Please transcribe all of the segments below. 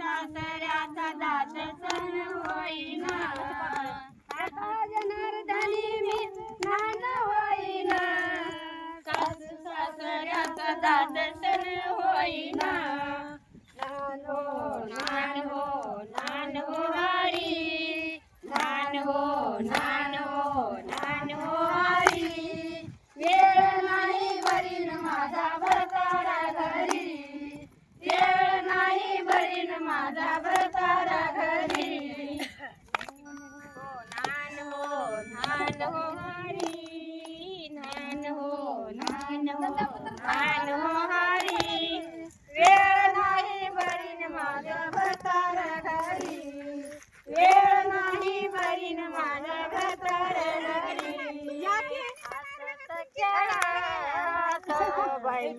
सासऱ्याचा दास सण होईना. आता जनार्दनी सासऱ्याचा दास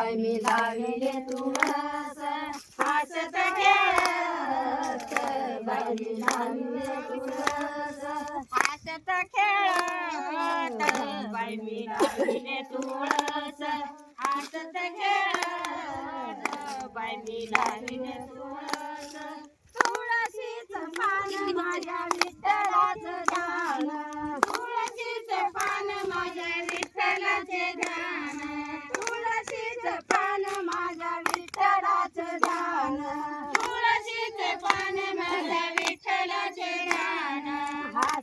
मी लाविले तुळस हसत खेळत. बाई लाविले तुळस हसत खेळत. बाई मी लाविले तुळस हसत खेळत. बाई मी लाविले तुळस तुळशीच पान माझ्या विठ्ठलाच ध्यान तुळशीच पान माझ्या विठ्ठलाचे ध्यान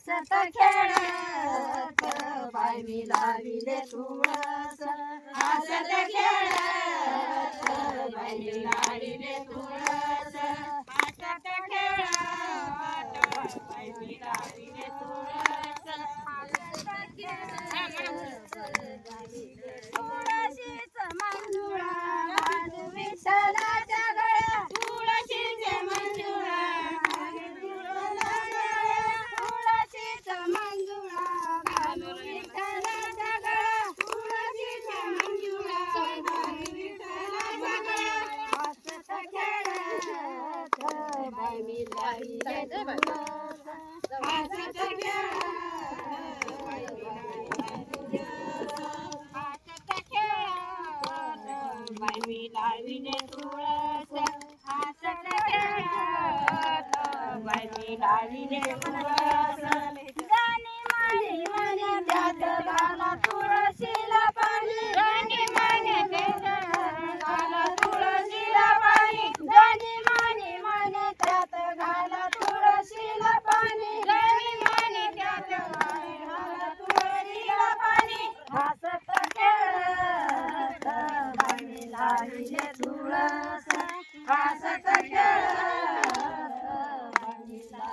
हसत खेळत बाय मी लाविले तुळस. हसत खेळत बाय मी लाविले तुळस. लाविले तुळस आसन लाविले तुळस.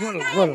बोल बोल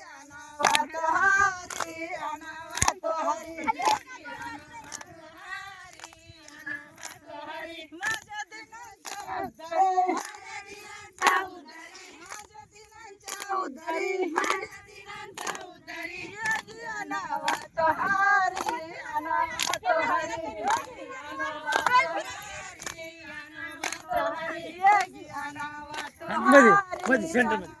Hadi, hadi sen de.